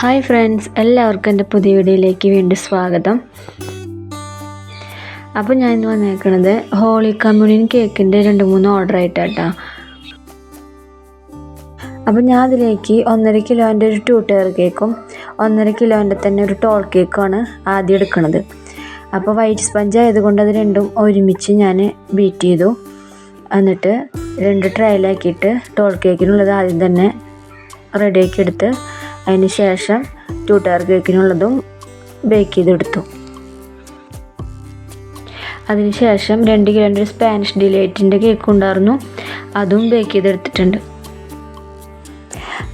Hi friends എല്ലാവർക്കും എന്റെ പുതിയ വീഡിയോയിലേക്ക് വീണ്ടും സ്വാഗതം. അപ്പോൾ ഞാൻ ഇന്ന് വന്നേക്കണത് ഹോളി കമ്മ്യൂണിയൻ കേക്കിന്റെ രണ്ട് മൂന്ന് ഓർഡർ ആയിട്ടാട്ടോ. അപ്പോൾ ഞാൻ അതിലേക്ക് ഒന്നര കിലോന്റെ ഒരു ടു ടയർ കേക്കും ഒന്നര കിലോന്റെ തന്നെ ഒരു ടോൾ കേക്കുമാണ് ആദ്യം എടുക്കുന്നത് അപ്പോൾ വൈറ്റ് സ്പഞ്ച് ആയതുകൊണ്ട് അത് രണ്ടും ഒരുമിച്ച് ഞാൻ ബീറ്റ് ചെയ്തു. എന്നിട്ട് രണ്ട് ട്രയലാക്കിയിട്ട് ടോൾ കേക്കിനുള്ളത് ആദ്യം തന്നെ റെഡിയാക്കി എടുത്ത് അതിന് ശേഷം ടു ടയർ കേക്കിനുള്ളതും ബേക്ക് ചെയ്തെടുത്തു. അതിനുശേഷം രണ്ട് കിലോന്റെ സ്പാനിഷ് ഡിലൈറ്റിന്റെ കേക്ക് ഉണ്ടായിരുന്നു അതും ബേക്ക് ചെയ്തെടുത്തിട്ടുണ്ട്.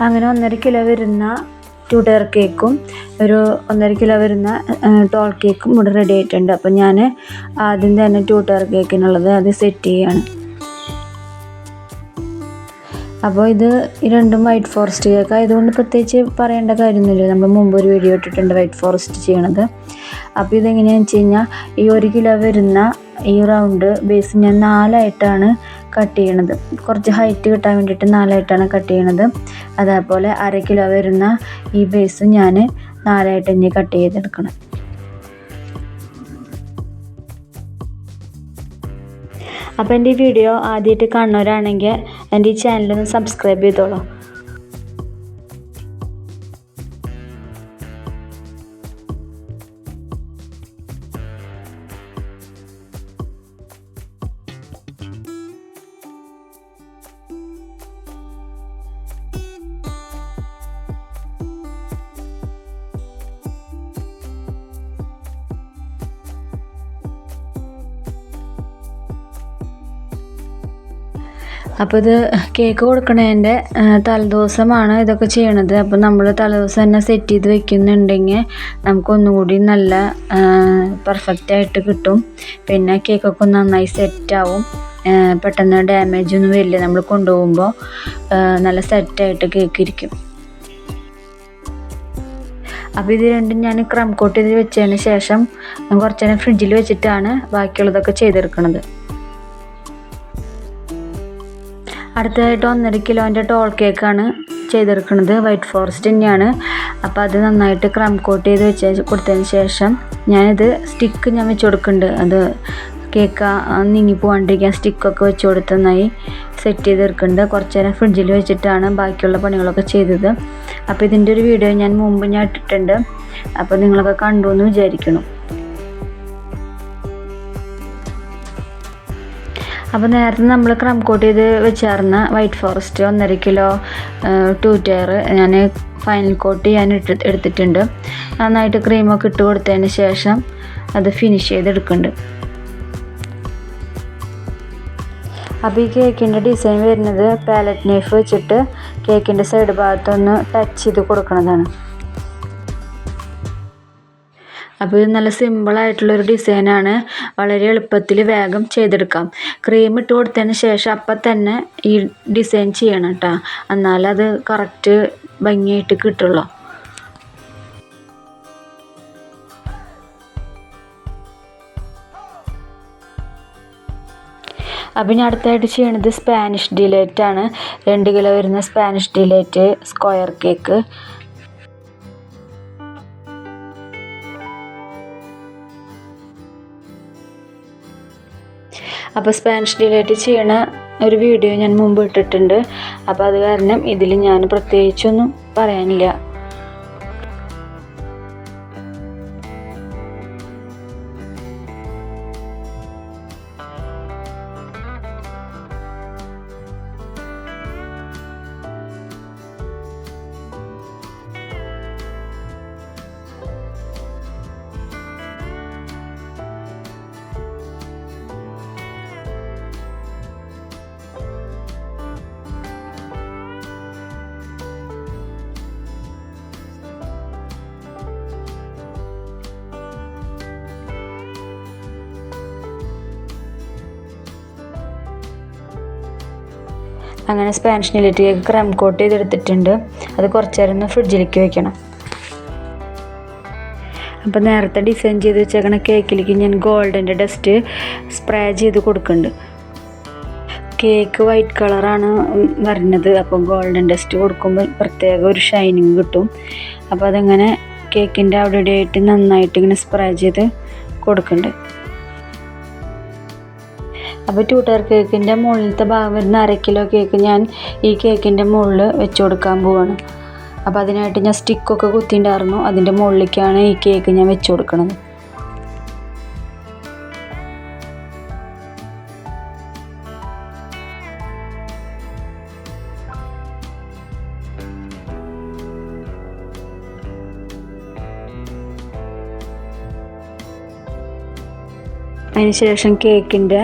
അങ്ങനെ ഒന്നര കിലോ വരുന്ന ടു ടയർ കേക്കും ഒരു ഒന്നര കിലോ വരുന്ന ടോൾ കേക്കും ഇവിടെ റെഡി ആയിട്ടുണ്ട്. അപ്പോൾ ഞാൻ ആദ്യം തന്നെ ടു ടയർ കേക്കിനുള്ളത് അത് സെറ്റ് ചെയ്യാണ്. അപ്പോൾ ഇത് ഈ രണ്ടും വൈറ്റ് ഫോറസ്റ്റ് കേക്ക് ആയതുകൊണ്ട് പ്രത്യേകിച്ച് പറയേണ്ട കാര്യമൊന്നുമില്ല. നമ്മൾ മുമ്പ് ഒരു വീഡിയോ ഇട്ടിട്ടുണ്ട് വൈറ്റ് ഫോറസ്റ്റ് ചെയ്യണത്. അപ്പോൾ ഇതെങ്ങനെയാണെന്ന് വെച്ച് കഴിഞ്ഞാൽ ഈ ഒരു കിലോ വരുന്ന ഈ റൗണ്ട് ബേസ് ഞാൻ നാലായിട്ടാണ് കട്ട് ചെയ്യണത്. കുറച്ച് ഹൈറ്റ് കിട്ടാൻ വേണ്ടിയിട്ട് നാലായിട്ടാണ് കട്ട് ചെയ്യണത്. അതേപോലെ അര കിലോ വരുന്ന ഈ ബേസ് ഞാൻ നാലായിട്ട് തന്നെ കട്ട് ചെയ്തെടുക്കണം. അപ്പോൾ എന്റെ ഈ വീഡിയോ ആദ്യമായിട്ട് കാണുന്നവരാണെങ്കിൽ എന്റെ ഈ ചാനലൊന്ന് സബ്സ്ക്രൈബ് ചെയ്തോളൂ. അപ്പോൾ ഇത് കേക്ക് കൊടുക്കണതിന്റെ തലേദിവസമാണ് ഇതൊക്കെ ചെയ്യണത്. അപ്പോൾ നമ്മൾ തലേദിവസം തന്നെ സെറ്റ് ചെയ്ത് വെക്കുന്നുണ്ടെങ്കിൽ നമുക്കൊന്നും കൂടി നല്ല പെർഫെക്റ്റ് ആയിട്ട് കിട്ടും. പിന്നെ കേക്കൊക്കെ നന്നായി സെറ്റാവും പെട്ടെന്ന് ഡാമേജ് ഒന്നും വരില്ല. നമ്മൾ കൊണ്ടുപോകുമ്പോൾ നല്ല സെറ്റായിട്ട് കേക്ക് ഇരിക്കും. അപ്പോൾ ഇത് രണ്ടും ഞാൻ ക്രം കോട്ട് ചെയ്ത് വെച്ചതിന് ശേഷം കുറച്ച് നേരം ഫ്രിഡ്ജിൽ വെച്ചിട്ടാണ് ബാക്കിയുള്ളതൊക്കെ ചെയ്തെടുക്കുന്നത് അടുത്തതായിട്ട് ഒന്നര കിലോന്റെ ടോൾ കേക്കാണ് ചെയ്തെടുക്കുന്നത്. വൈറ്റ് ഫോറസ്റ്റ് തന്നെയാണ്. അപ്പോൾ അത് നന്നായിട്ട് ക്രം കോട്ട് ചെയ്ത് വെച്ച് കൊടുത്തതിന് ശേഷം ഞാനിത് സ്റ്റിക്ക് ഞാൻ വെച്ച് കൊടുക്കുന്നുണ്ട്. അത് കേക്ക് നീങ്ങി പോകാണ്ടിരിക്കാൻ സ്റ്റിക്കൊക്കെ വെച്ച് കൊടുത്ത് നന്നായി സെറ്റ് ചെയ്തെടുക്കുന്നുണ്ട്. കുറച്ച് നേരം ഫ്രിഡ്ജിൽ വെച്ചിട്ടാണ് ബാക്കിയുള്ള പണികളൊക്കെ ചെയ്തത്. അപ്പോൾ ഇതിന്റെ ഒരു വീഡിയോ ഞാൻ മുമ്പ് ഞാൻ ഇട്ടിട്ടുണ്ട്. അപ്പോൾ നിങ്ങളൊക്കെ കണ്ടു എന്ന് വിചാരിക്കണം അപ്പോൾ നേരത്തെ നമ്മൾ ക്രം കോട്ട് ചെയ്ത് വെച്ചായിരുന്ന വൈറ്റ് ഫോറസ്റ്റ് ഒന്നര കിലോ ടു ടയർ ഞാൻ ഫൈനൽ കോട്ട് ഞാൻ ഇട്ട് എടുത്തിട്ടുണ്ട്. നന്നായിട്ട് ക്രീമൊക്കെ ഇട്ട് കൊടുത്തതിന് ശേഷം അത് ഫിനിഷ് ചെയ്തെടുക്കുന്നുണ്ട്. അപ്പോൾ ഈ കേക്കിന്റെ ഡിസൈൻ വരുന്നത് പാലറ്റ് നൈഫ് വെച്ചിട്ട് കേക്കിന്റെ സൈഡ് ഭാഗത്തൊന്ന് ടച്ച് ചെയ്ത് കൊടുക്കുന്നതാണ് അപ്പോൾ ഇത് നല്ല സിമ്പിളായിട്ടുള്ളൊരു ഡിസൈനാണ് വളരെ എളുപ്പത്തിൽ വേഗം ചെയ്തെടുക്കാം. ക്രീം ഇട്ട് കൊടുത്തതിന് ശേഷം അപ്പം തന്നെ ഈ ഡിസൈൻ ചെയ്യണം കേട്ടോ എന്നാലത് കറക്റ്റ് ഭംഗിയായിട്ട് കിട്ടുള്ളൂ. അപ്പം ഞാൻ അടുത്തായിട്ട് ചെയ്യണത് സ്പാനിഷ് ഡിലൈറ്റ് ആണ്. രണ്ട് കിലോ വരുന്ന സ്പാനിഷ് ഡിലേറ്റ് സ്ക്വയർ കേക്ക് അപ്പോൾ സ്പാനിഷ് ഡിലൈറ്റ് ചെയ്യണ ഒരു വീഡിയോ ഞാൻ മുമ്പ് ഇട്ടിട്ടുണ്ട്. അപ്പോൾ അത് കാരണം ഇതിൽ ഞാൻ പ്രത്യേകിച്ചൊന്നും പറയാനില്ല. അങ്ങനെ കേക്ക് ക്രം കോട്ട് ചെയ്തെടുത്തിട്ടുണ്ട്. അത് കുറച്ച് നേരം ഒന്ന് ഫ്രിഡ്ജിലേക്ക് വെക്കണം. അപ്പോൾ നേരത്തെ ഡിസൈൻ ചെയ്ത് വെച്ചേക്കണ കേക്കിലേക്ക് ഞാൻ ഗോൾഡിന്റെ ഡസ്റ്റ് സ്പ്രേ ചെയ്ത് കൊടുക്കുന്നുണ്ട്. കേക്ക് വൈറ്റ് കളറാണ് വരുന്നത്. അപ്പോൾ ഗോൾഡൻ ഡസ്റ്റ് കൊടുക്കുമ്പോൾ പ്രത്യേക ഒരു ഷൈനിങ് കിട്ടും. അപ്പോൾ അതങ്ങനെ കേക്കിന്റെ അവിടെ ആയിട്ട് നന്നായിട്ട് ഇങ്ങനെ സ്പ്രേ ചെയ്ത് കൊടുക്കുന്നുണ്ട്. അപ്പോൾ ട്യൂട്ടർ കേക്കിന്റെ മുകളിലത്തെ ഭാഗം വരുന്ന അര കിലോ കേക്ക് ഞാൻ ഈ കേക്കിന്റെ മുകളിൽ വെച്ച് കൊടുക്കാൻ പോവാണ്. അപ്പോൾ അതിനായിട്ട് ഞാൻ സ്റ്റിക്കൊക്കെ കുത്തിയിട്ടുണ്ടായിരുന്നു അതിന്റെ മുകളിലേക്കാണ് ഈ കേക്ക് ഞാൻ വെച്ച് കൊടുക്കുന്നത് അതിന് ശേഷം കേക്കിന്റെ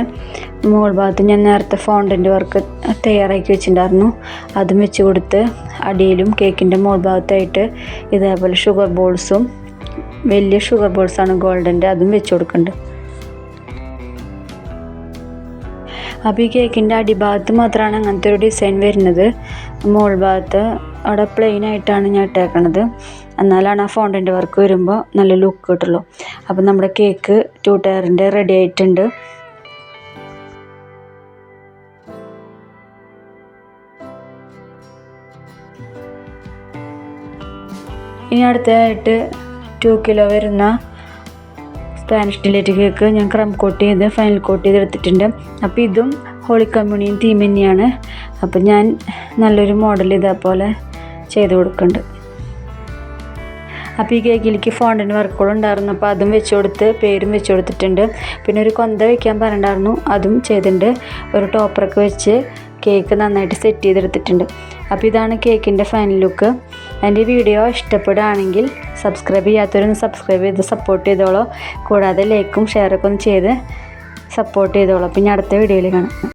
മുകൾ ഭാഗത്ത് ഞാൻ നേരത്തെ ഫോണ്ടിന്റെ വർക്ക് തയ്യാറാക്കി വെച്ചിട്ടുണ്ടായിരുന്നു. അതും വെച്ച് കൊടുത്ത് അടിയിലും കേക്കിന്റെ മുകൾ ഭാഗത്തായിട്ട് ഇതേപോലെ ഷുഗർ ബോൾസും വലിയ ഷുഗർ ബോൾസാണ് ഗോൾഡന്റെ അതും വെച്ച് കൊടുക്കുന്നുണ്ട്. അപ്പോൾ ഈ കേക്കിന്റെ അടിഭാഗത്ത് മാത്രമാണ് അങ്ങനത്തെ ഒരു ഡിസൈൻ വരുന്നത്. മുകൾ ഭാഗത്ത് അവിടെ പ്ലെയിൻ ആയിട്ടാണ് ഞാൻ ഇട്ടേക്കണത്. എന്നാലാണ് ആ ഫോണ്ടിന്റെ വർക്ക് വരുമ്പോൾ നല്ല ലുക്ക് കിട്ടുള്ളൂ. അപ്പം നമ്മുടെ കേക്ക് ടു ടയറിന്റെ റെഡി ആയിട്ടുണ്ട്. ഇനി അടുത്തതായിട്ട് ടു കിലോ വരുന്ന സ്പാനിഷ് ഡിലേറ്റ് കേക്ക് ഞാൻ ക്രം കോട്ട് ചെയ്ത് ഫൈനൽ കോട്ട് ചെയ്ത് എടുത്തിട്ടുണ്ട് അപ്പോൾ ഇതും ഹോളി കമ്മ്യൂണിയൻ തീം തന്നെയാണ്. അപ്പോൾ ഞാൻ നല്ലൊരു മോഡൽ ഇതേപോലെ ചെയ്ത് കൊടുക്കുന്നുണ്ട് അപ്പോൾ ഈ കേക്കിലേക്ക് ഫോണ്ടിന് വർക്കുകൾ ഉണ്ടായിരുന്നു. അപ്പോൾ അതും വെച്ച് കൊടുത്ത് പേരും വെച്ച് കൊടുത്തിട്ടുണ്ട്. പിന്നെ ഒരു കൊന്ത വയ്ക്കാൻ പറഞ്ഞിട്ടുണ്ടായിരുന്നു. അതും ചെയ്തിട്ടുണ്ട്. ഒരു ടോപ്പറൊക്കെ വെച്ച് കേക്ക് നന്നായിട്ട് സെറ്റ് ചെയ്തെടുത്തിട്ടുണ്ട്. അപ്പോൾ ഇതാണ് കേക്കിന്റെ ഫൈനൽ ലുക്ക് എന്റെ വീഡിയോ ഇഷ്ടപ്പെടുകയാണെങ്കിൽ സബ്സ്ക്രൈബ് ചെയ്യാത്തവരൊന്ന് സബ്സ്ക്രൈബ് ചെയ്ത് സപ്പോർട്ട് ചെയ്തോളൂ. കൂടാതെ ലൈക്കും ഷെയറൊക്കെ ഒന്ന് ചെയ്ത് സപ്പോർട്ട് ചെയ്തോളൂ. അപ്പോൾ ഇനി അടുത്ത വീഡിയോയിൽ കാണാം.